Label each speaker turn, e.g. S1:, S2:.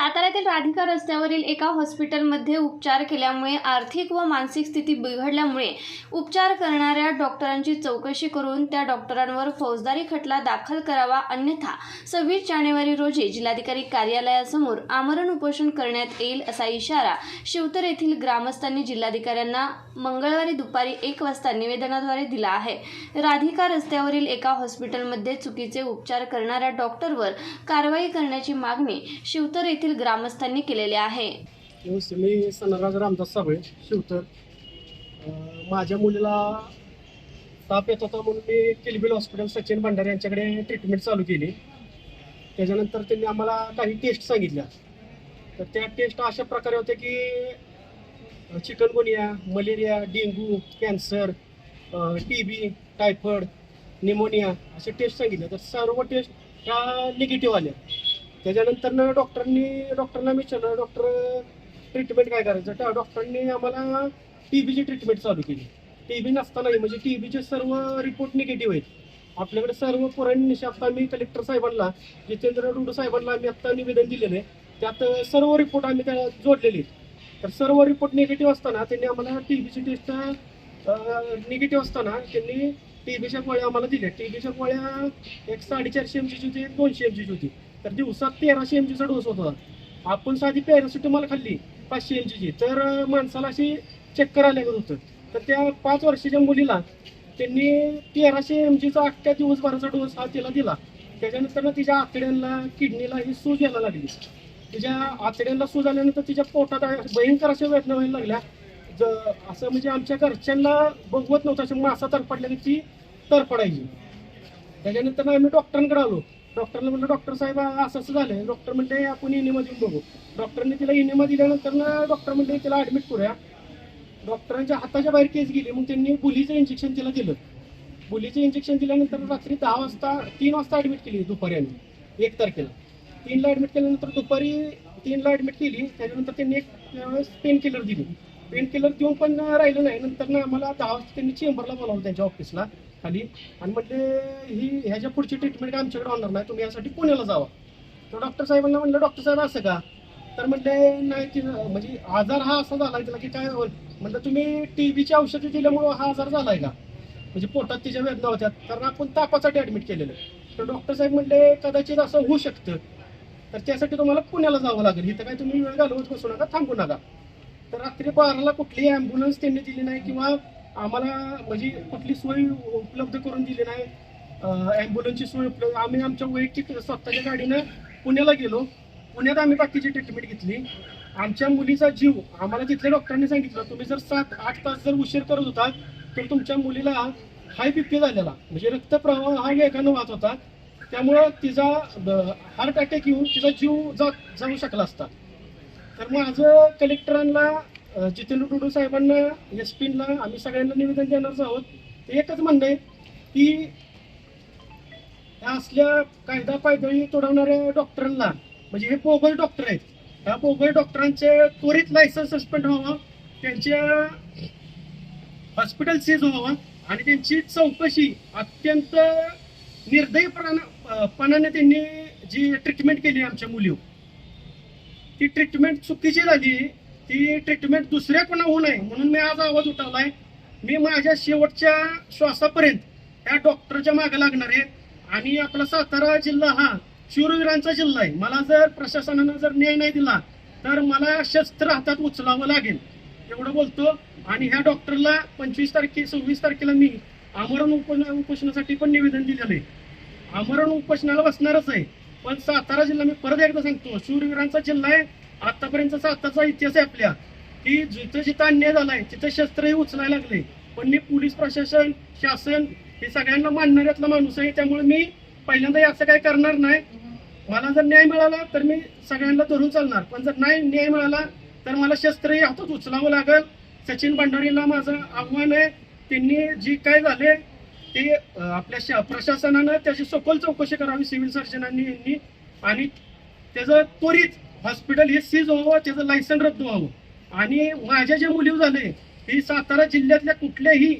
S1: साताऱ्यातील राधिका रस्त्यावरील एका हॉस्पिटलमध्ये उपचार केल्यामुळे आर्थिक व मानसिक स्थिती बिघडल्यामुळे उपचार करणाऱ्या डॉक्टरांची चौकशी करून त्या डॉक्टरांवर फौजदारी खटला दाखल करावा अन्यथा सव्वीस जानेवारी रोजी जिल्हाधिकारी कार्यालयासमोर आमरण उपोषण करण्यात येईल असा इशारा शिवतर येथील ग्रामस्थांनी जिल्हाधिकाऱ्यांना मंगळवारी दुपारी एक वाजता निवेदनाद्वारे दिला आहे. राधिका रस्त्यावरील एका हॉस्पिटलमध्ये चुकीचे उपचार करणाऱ्या डॉक्टरवर कारवाई करण्याची मागणी शिवतर येथील ग्रामस्थांनी केलेली आहे.
S2: मी सनराज रामदास साबळे शिवतर. माझ्या मुलीला ताप येत होता म्हणून मी किलबिल हॉस्पिटल सचिन भंडारे यांच्याकडे ट्रीटमेंट चालू केली. त्याच्यानंतर त्यांनी आम्हाला काही टेस्ट सांगितल्या. तर त्या टेस्ट अशा प्रकारे होत्या की chikungunya malaria dengue cancer T B typhoid pneumonia असे टेस्ट सांगितले तर सर्व टेस्ट ह्या निगेटिव्ह आल्या. त्याच्यानंतर डॉक्टरांनी डॉक्टरला विचारलं डॉक्टर ट्रीटमेंट काय करायचं? त्या डॉक्टरांनी आम्हाला टी बीची ट्रीटमेंट चालू केली. टी बी नसतानाही म्हणजे टी बीचे सर्व रिपोर्ट निगेटिव्ह आहेत. आपल्याकडे सर्व पुराणनिशी आता मी कलेक्टर साहेबांना जितेंद्र डुडू साहेबांना आम्ही आत्ता निवेदन दिलेलं आहे. त्यात सर्व रिपोर्ट आम्ही त्या जोडलेले आहेत. तर सर्व रिपोर्ट निगेटिव्ह असताना त्यांनी आम्हाला टी बीची टेस्ट निगेटिव्ह असताना त्यांनी टी बीच्या गोळ्या आम्हाला दिल्या. टी बीच्या गोळ्या एक साडेचारशे एम जीची होती एक दोनशे एम जीची होती. तर दिवसात तेराशे एम जीचा डोस होता. आपण साधी पॅरासिटामॉल खाल्ली पाचशे एम जीची तर माणसाला अशी चक्कर आल्यागत होतं. तर त्या पाच वर्षाच्या मुलीला त्यांनी तेराशे एम जीचा अख्ख्या दिवसभराचा डोस हा तिला दिला. त्याच्यानंतर तिच्या आतड्यांना किडनीला ही सूज यायला लागली. तिच्या आतड्यांना सूज आल्यानंतर तिच्या पोटात भयंकर अशा वेदना व्हायला लागल्या. ज- असं म्हणजे आमच्या घरच्यांना बघवत नव्हतं असं मासा तरपडल्याने ती तरपडायची त्याच्यानंतर आम्ही डॉक्टरांकडे आलो. डॉक्टरला म्हणलं डॉक्टर साहेब असं असं झालंय. डॉक्टर म्हणले आपण इनिमा देऊन बघू. डॉक्टरने तिला इनिमा दिल्यानंतर ना डॉक्टर म्हणले तिला ऍडमिट करूया. डॉक्टरांच्या हाताच्या बाहेर केस गेली. मग त्यांनी बुलीचं इंजेक्शन तिला दिलं. बुलीचं इंजेक्शन दिल्यानंतर रात्री दहा वाजता तीन वाजता ऍडमिट केली दुपारी आम्ही. एक तारखेला. तीनला ऍडमिट केल्यानंतर दुपारी तीनला ऍडमिट केली. त्याच्यानंतर त्यांनी एक पेन किलर दिली. पेन किलर देऊन पण राहिलं नाही. नंतर ना आम्हाला दहा वाजता त्यांनी चेंबरला बोलावलं त्यांच्या ऑफिसला खाली. आणि म्हटले ही ह्याच्या पुढची ट्रीटमेंट आमच्याकडे होणार नाही. तुम्ही यासाठी पुण्याला जावा. तर डॉक्टर साहेबांना म्हणलं डॉक्टर साहेब असं का? तर म्हणले नाही ती म्हणजे आजार हा असा झाला तिला की काय म्हणलं तुम्ही टी व्हीची औषधे दिल्यामुळं हा आजार झालाय का म्हणजे पोटात तिच्या वेदना होत्या. कारण आपण तापासाठी ऍडमिट केलेलं तर डॉक्टर साहेब म्हणले कदाचित असं होऊ शकतं. तर त्यासाठी तुम्हाला पुण्याला जावं लागेल. इथं काय तुम्ही वेळ घालवत बसू नका थांबू नका. तर रात्री बाराला कुठलीही ॲम्ब्युलन्स त्यांनी दिली नाही किंवा आम्हाला म्हणजे कुठली सोय उपलब्ध करून दिली नाही. ॲम्ब्युलन्सची सोय उपलब्ध आम्ही आमच्या वैयक्तिक स्वतःच्या गाडीनं पुण्याला गेलो. पुण्यात आम्ही बाकीची ट्रीटमेंट घेतली. आमच्या मुलीचा जीव आम्हाला तिथल्या डॉक्टरांनी सांगितलं तुम्ही जर सात आठ तास जर उशीर करत होता तर तुमच्या मुलीला हाय बीपी झालेला. म्हणजे रक्तप्रवाह हा वेगानं वाहत होता. त्यामुळं तिचा हार्ट अटॅक येऊन तिचा जीव जा जाऊ शकला असता. तर माझं कलेक्टरांना जितेंद्र टुडू साहेबांना एस पीला आम्ही सगळ्यांना निवेदन देणारच आहोत. ते एकच म्हणणं आहे की ह्या असल्या कायदा पायदळी तोडवणाऱ्या डॉक्टरांना म्हणजे हे पोगळ डॉक्टर आहेत ह्या पोगळ डॉक्टरांचे त्वरित लायसन्स सस्पेंड व्हावं त्यांच्या हॉस्पिटल सीज व्हावं आणि त्यांची चौकशी अत्यंत निर्दयपणा पणाने त्यांनी जी ट्रीटमेंट केली आमच्या मुलीवर ती ट्रीटमेंट चुकीची झाली ती ट्रीटमेंट दुसऱ्या कोणा होऊ नये म्हणून मी आज आवाज उठवलाय. मी माझ्या शेवटच्या श्वासापर्यंत ह्या डॉक्टरच्या मागे लागणार आहे. आणि आपला सातारा जिल्हा हा शूरवीरांचा जिल्हा आहे. मला जर प्रशासनानं जर न्याय नाही दिला तर मला शस्त्र हातात उचलावं लागेल. एवढं बोलतो. आणि ह्या डॉक्टरला पंचवीस तारखे सव्वीस तारखेला मी आमरण उप उपोषणासाठी पण निवेदन दिलेलं आहे. आमरण उपोषणाला बसणारच आहे. पण सातारा जिल्हा मी परत एकदा सांगतो शूरवीरांचा जिल्हा आहे. आतापर्यंत आताचा इतिहास आहे आपल्या की जिथं जिथं अन्याय झालाय तिथं शस्त्रही उचलायला लागले. पण मी पोलीस प्रशासन शासन हे सगळ्यांना मानणाऱ्यातला माणूस आहे त्यामुळे मी पहिल्यांदा असं काही करणार नाही. मला जर न्याय मिळाला तर मी सगळ्यांना धरून चालणार. पण जर नाही न्याय मिळाला तर मला शस्त्रही हातात उचलावं लागेल. सचिन भंडारीला माझं आव्हान आहे. त्यांनी जी काय झाले ते आपल्या श प्रशासनानं त्याची सखोल चौकशी करावी सिव्हिल सर्जनांनी यांनी. आणि त्याचं त्वरित हॉस्पिटल हे सीज व्हावं त्याचं लायसन रद्द व्हावं. आणि माझ्या ज्या मुली झाले ही सातारा जिल्ह्यातल्या कुठल्याही